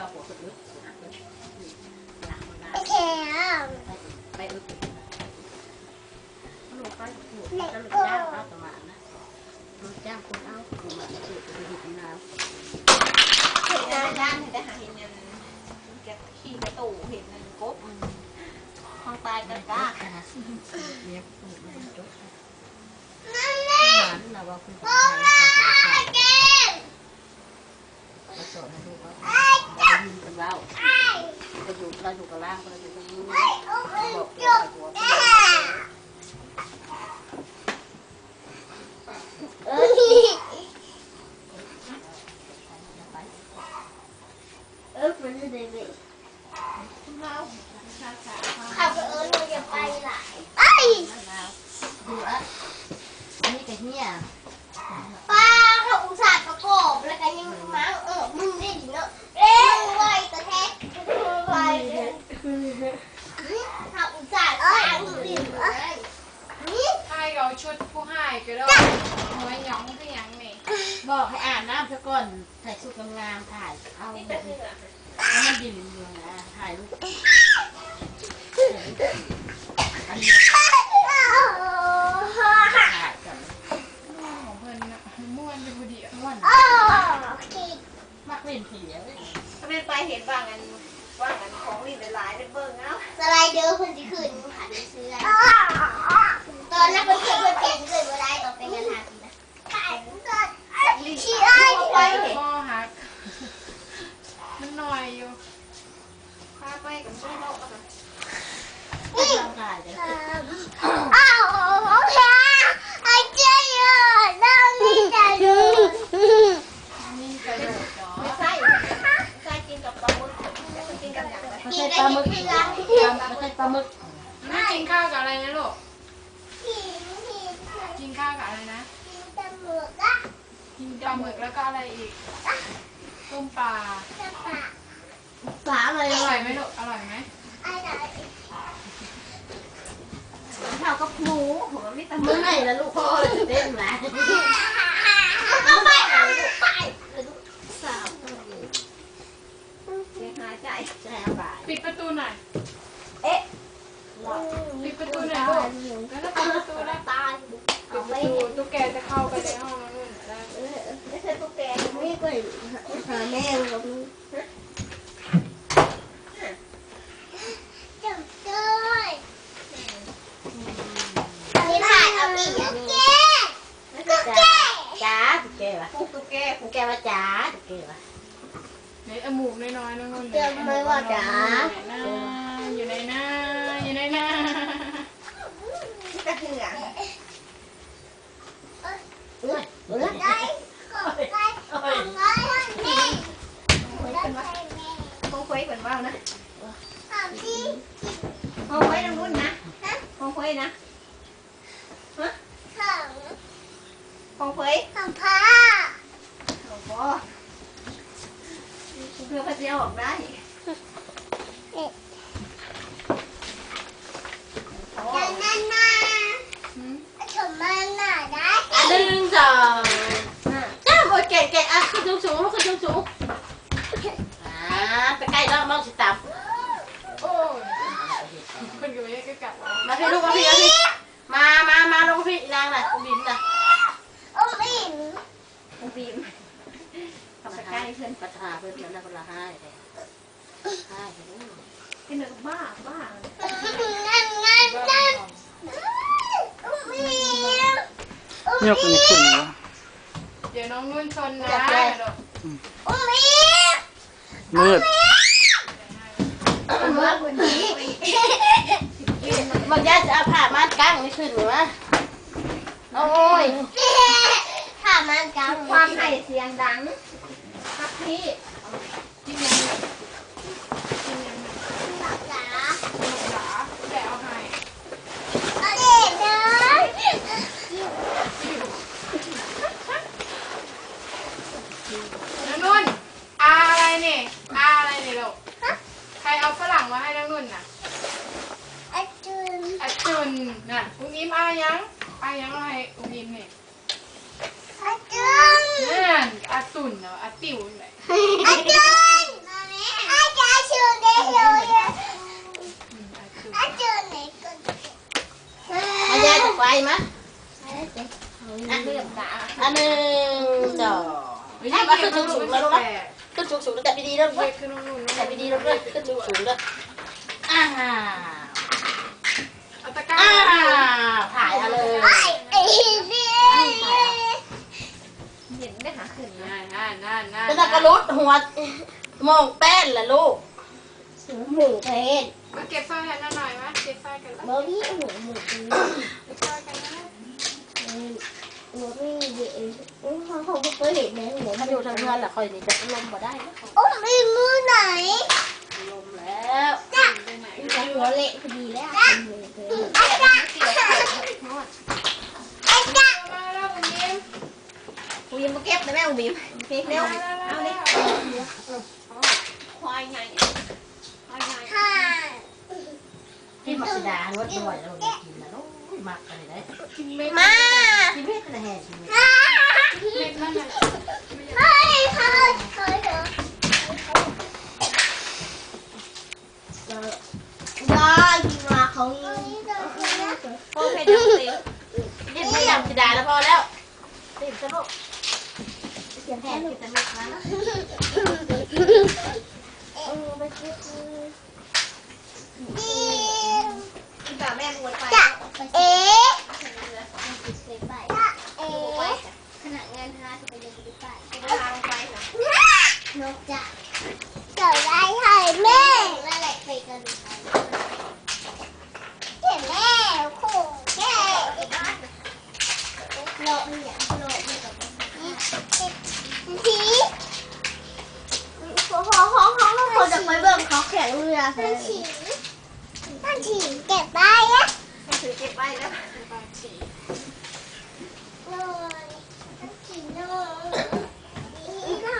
เราปวดสุดลึกนะเลยหลังมาโอเคอะไปอึกลูไปลูจะลูกจ้างเอาประมาณนะลูกจ้างคนเอาลูกมาสูตรไปหิบน้ำเห็นหน้าด้านเห็นแต่หาเห็นเงินแกขี่กระตู่เห็นเงินกบห้องตายกันก้าเนี่ยจบหวานเราว่าคุณ พ่อ ชาย มา ใส่ใส่ เก่ง ก็สอนให้ลูกว่าเรายินกันว่า ไอ้ เราอยู่เราอยู่กับล่างเราอยู่กับมือ ไอ้โอ้ย บอก จ ตัว บ ตัว แน่เออเออ มันจะได้ไหมเราชาชาขับออเราอย่าไปหลายไปดูอะอันนี้กับเฮียป้าเขาอุตส่าห์ประกอบแล้วกันยังมาเออมึงได้ดิเนาะเร็วไวแต่แท้ไวเลยเขาอุตส่าห์สร้างสิ่งเลยนี่ให้เราชุดผู้ให้ก็ได้หัวหยองคือยังนี่บอกให้อาบน้ำซะก่อนใส่ชุดงามๆถ่ายเอา เหนื่อยให้มันยืนเมืองนะถ่ายรูปอันนี้ถ่ายกันของเพิ่นน่ะม่วนอยู่ผู้เดีม่วนมักเล่นผีเลยเป็นไปเห็นบางันว่างันของนี่หลายๆได้เบิ่งเอาสไลเดอร์คนที่ขึ้นค่ะนเสื้อตอนนั้นคนเกิดคนเก่งเกิดเวลาต่อไปกันหาทีนะขี้อ้าย ไป ไป เห็น ก็หัก มันหน่อยอยู่ พาไปกับช่วยโลกอะค่ะ ไม่ทำถ่ายเลย อ้าวโอเคไอ้เจ้าอยู่นั่งนี่จะดู นี่กระโดดดอก ไม่ใช่ใช่กินกับปลาหมึกกินกับอย่าง ไรไม่ใช่ปลาหมึกไม่ใช่ปลาหมึกนี่กินข้าวกับอะไรนะลูกหินหินกินข้าวกับอะไรนะหินตะหมึกอะกินปลาหมึกแล้วก็อะไรอีก ต้มปลาจะปะปลาอะไรอร่อยไหมลูก อร่อยไหมไอ้ไหนเท่ากับหมูหัวมิตรมือไหนล่ะลูกพ่อเต้นนะก็ไปเอาไป สาวตัวเอง เสียหายใจ แช่บ่าย ปิดประตูหน่อย เอ๊ะ ปิดประตูหน่อยลูกแล้วก็ปิดประตูนะ ตาย ปิดประตูตุ๊กแกจะเข้าไปในห้องแล้วนู่นได้ ไม่ใช่ตุ๊กแก ไม่ไปหาแม่กับมึงจับด้วยนี่ ถ่ายเอาอีกอันนี้ก็แกจ้าตุ๊กแกวะปุกตุ๊กแกตุ๊กแกว่าจ้าตุ๊กแกวะไหนเอาหมูกน้อยๆนั่นนู่นเจอไม่ว่าจ๋าอยู่ในหน้าอยู่ในหน้ากระเถื่อนเอ้ยเอ้ยได้ก็ได้ของน้อยนี่ได้แม่คงคุยเหมือนว่านะมองคุยตรงนู้นนะคงคุยนะ ถัง คงคุยถังผ้าโอ้โหเพื่อพระเจ้าออกได้จะนั่นมาถึงมันหน่าได้หนึ่งสองจ้าโอ้ยเก่งเก่งอะขึ้นสูงสูงขึ้นสูงสูงอ่าไปใกล้แล้วมองสิตับโอ้ยคนกับแม่ก็กลับมาพี่ลูกมาพี่มาพี่มามามาลงพี่นางน่ะบินน่ะ อมอิ่ม คงบีมทำไปใกล้เพื่อนปัญหาเพื่อนนั่นคนละห้าเลยห้าเลยกินหนึ่งบ้าบ้านั่นนั่นนั่นอมอิ่มอมยกอันนี้ขึ้นวะเดี๋ยวน้องนุ่นชนนะอมอิ่มมืดเมื่อวันนี้มันยาจะเอาผ้ามัดกั้งไม่ขึ้นหรือวะโอ้ยถ้ามันกลางความให้เสียงดัง ก็ให้องค์ยินนี่อาจารย์นั่นอาตุ่นเนาะอาติ๋วอละอาจารย์อาจารย์ชื่วเดียวเลยอืมอาตุ่นอาจารย์ไหนก็อายาจะไปมะอันหนึ่งอันหนึ่งสองให้มาขึ้นสูงๆแล้วลูกนะขึ้นสูงๆแล้วแต่ดีๆแล้วลูกนะขึ้นนู่นนู่นแต่ดีๆแล้วด้วยขึ้นสูงๆแล้วอ่าเอาตะกร้าอ่าพ นได้หาขึ้นนะนั่นนั่นนั่นเป็นตะกรุดหัวมองแป้นล่ะลูกหมูเพชรมาเก็บสร้อยให้หน่อยมาเก็บสร้อยกันเบอร์รี่หมูหมูเก็บสร้อยกันนะหมูไม่เย็นเขาเขาเคยเห็นไหมหมูถ้าอยู่ทางเงินล่ะคอยนี่จะลมบ่ได้นะโอ้ไม่มือไหนลมแล้วไปไหนแต่หัวเละพอดีแล้วหมูเพชรอาจารย์เกี่ยวกับนวด มาแล้วคุณยิ้ม อุบีมก็เก็บนะแม่อุบีมเก็บเร็วเอาเลยควายไงควายไงค่ะกินมักซิดารสด้วยแล้วกินแล้วมักอะไรได้กินเม็ดมากินเม็ดอะไรแห่กินเม็ดเม็ดนั่นน่เฮ้ยเฮ้ยเฮ้ยเฮ้ยได้กินมาเขาโอเพชรเดียวสิกินไม่ยำซิดาแล้วพอแล้วติดซะลูก เสียงแผ แค่ น ผิดแต่ไม่ครั้ง เออไปคิดดี คุณแบบแม่มวนไป จะเอ๊ะ ไป เอ๊ะขณะงานทาจะไปยังไป ทางไปนะ นกจะเกิดอะไรให้แม่นั่นแหละไปกันเห็นแม่ขู่แม่โลกเนี่ยโลกเนี่ยกับทีพอพอพอพอคนจะไปเบิ่งเขาแข่งเรือนั่นฉีนั่นฉีเก็บได้อะก็คือเก็บไว้แล้วบางทีเลยนั่นฉีเลยนี่นะ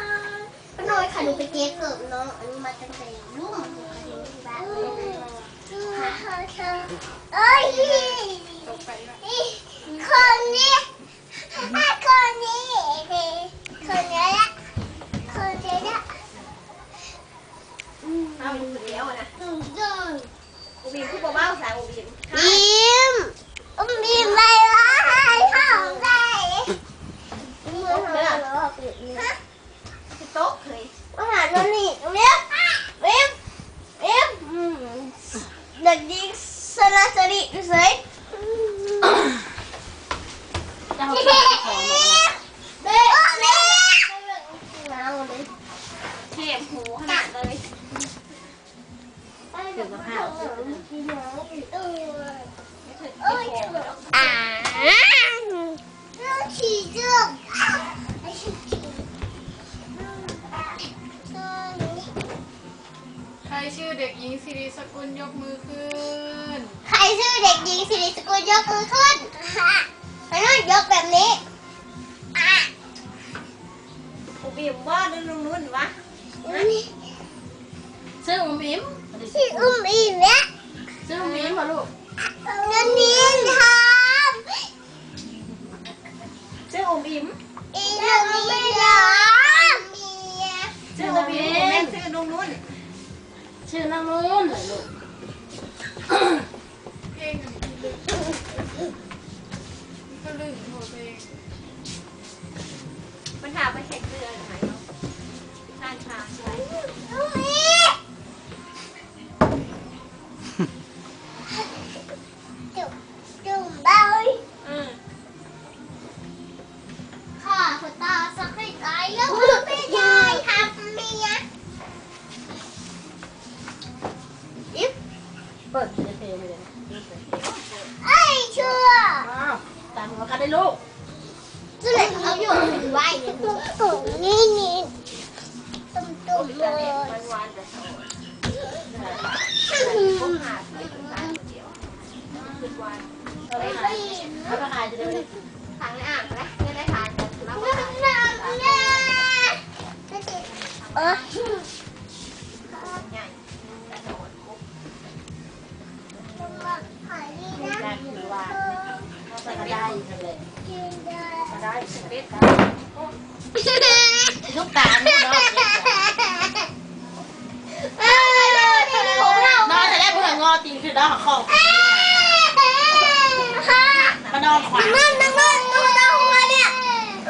ก็น้อยค่ะหนูไปเก็บเกิบน้องอันนี้มาตั้งแต่รุ่มแบบค่ะเอ้ยแล้ว คนนี้คนนี้คนนี้ละคนนี้ละ เอาอยู่คนเดียวนะ อืมอืม อุบีมคือบ่เบ้าสายอุบีม ยิ้มอุ้มยิ้มไปละให้เข้าได้มือทำอะไรหรอฮะ คือโต๊ะเคย อาหารมันนี่เรียบเรียบเรียบ เด็ก ชื่อเด็กหญิงสิริสกุลยกมือขึ้น ใครชื่อเด็กหญิงสิริสกุลยกมือขึ้นค่ะไอ้นุ่นยกแบบนี้อะอุบีมว่านุ่นนุ่นวะซื้ออุ้มอิ่มชื่ออุ้มอีเนี่ย ไว้ตุ่มตุ่มนี่นี่ตุ่มตุ่มเลยถังอ่างนะไม่ได้ทานน้ำน้ำเนี่ยเออได้เลยได้ได้ ลูกตาลูกดอกนอนแต่แรกเพื่อนงอตีนคือดอกของ มานอนขวางดูเอานตึมตาวมาเนี่ยอ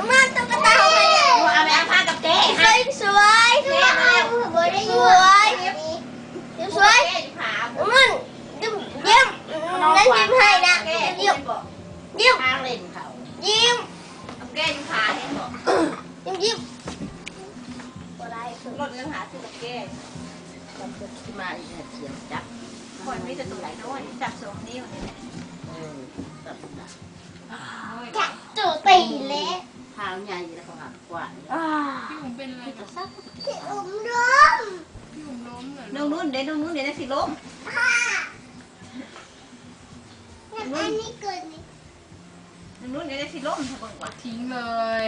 าแม่ผ้ากับเก๊ให้วยแผาเานอนขวางเก๊ยิ้มทางเล่นเขาเอาเก๊ผาให้หมด ยิ้มยิ้มบ่ได้คือรถยังหาซื้อกับแก่มาอีกเสียงจับคนไมีแต่ตัวไหนน้อยจับสองนิ้วนี่แหละจับจับแกะจูตีเละเท้าใหญ่แล้วเขาหักกว่าพี่อุ๋มเป็นอะไรที่นะจะซักที่อุ้มรมพี่อุ๋มล้มเหรอน้องนุ่นเดี๋ยวน้องนุ่นเดี๋ยวได้สิล้มน้อันนี้เกิดนี่น้องนุ่นเดี๋ยวได้สิล้มถ้าบิ่งว่าทิ้งเลย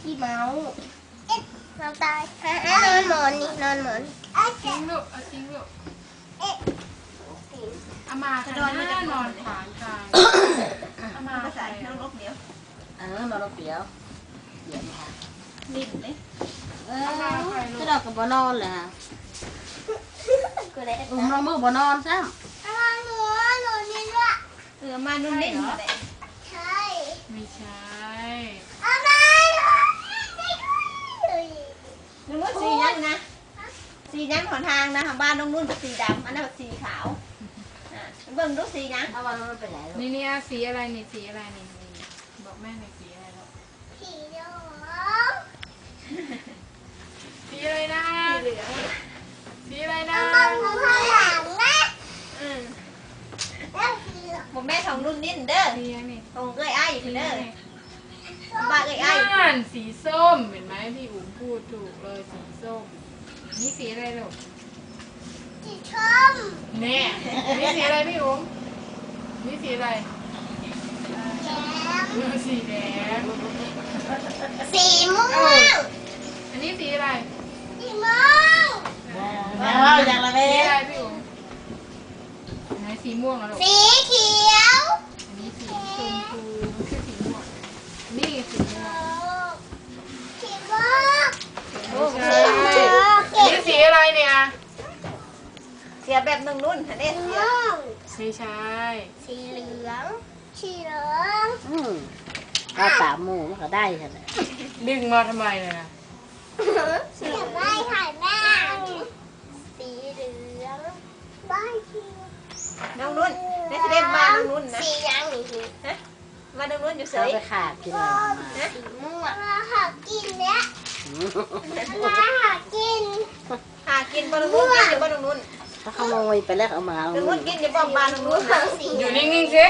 ขี้เมาเอ๊ะเราตายอะอะนอนหมอนนี่นอนหมอนทิ้งลูกเอาทิ้งลูกเอ๊ะเอามาค่ะหน้านอนขวางกลางเอามาภาษาใส่น้องลบเดียวเออมาเราเปียวเดี๋ยวมานิ่มเลยเออก็เรากับบอนอนเลยฮะอุ้มเรามือบอนอนซ้อะหนูหนูนี่ด้วยเออมานุ่นเล่นนี่แหละ ใช่ ไม่ใช่ เอามาหนูนี่ด้วย น้องนุ่นสียังนะ สียังหนทางนะทางบ้านน้องนุ่นเป็นสีดำอันนั้นเป็นสีขาวอะเบิ่งดูสียังำถ้าวันนั้นไปไหนลูกนี่นี่อะสีอะไรนี่สีอะไรนี่นี่บอกแม่หน่อยสีอะไรลูกผีเหลืองสีอะไรนะสีเหลืองสีอะไรนะเอามาข้างหลังนะอืมแล้วผีเหลืองผมแม่ของนุ่นนิ่นเด้อสีอะไรนี่ของเอ้ยอ้ายอยู่สีเด้ออะไร บ้านเอ้ยอ้ายนั่นสีส้มเห็นไหมพี่อุ๋มพูดถูกเลยสีส้ม นี่สีอะไรลูกสีชมเนี่ยนี่สีอะไรพี่อุ๋มนี่สีอะไรแย้มเออสีแดงสีม่วงอันนี้สีอะไรสีม่วงแล้วอย่างละเมสีอะไรพี่อุ๋มไหนสีม่วงอะลูกสีเขียวอันนี้สีชมพูไม่ใช่สีม่วงนี่สีม่วง สีม่วง ไม่ สี ใช่ ม่วง นี่สีอะไรเนี่ย เสี ยแบบน้องนุ่นอันนี้สีเสียม่วงไม่ใช่ สีเหลืองสีเหลืองอืมเอาสามหมูมันก็ได้ใช่ไหมดึงมาทำไมเนี่ยนะสีใบถ่ายแม่สีเหลืองใบเขียวน้องนุ่นได้สิเล่นบ้านน้องนุ่นนะสียังนี่สิบ้านน้องนุ่นอยู่เฉเขายไปขาดกินอะไรมาสีม่วงมาหากินเนี่ยอืมมาหากินหากินบ้านน้องนุ่นกินอยู่บ้านน้องนุ่น ถ้าเขาขโมยไปแล้วเอามาเอาน้องเงินุ่นนกินอยู่บ้านบ้านน้องนุ่นนะสีอยู่นิ่งๆสิเ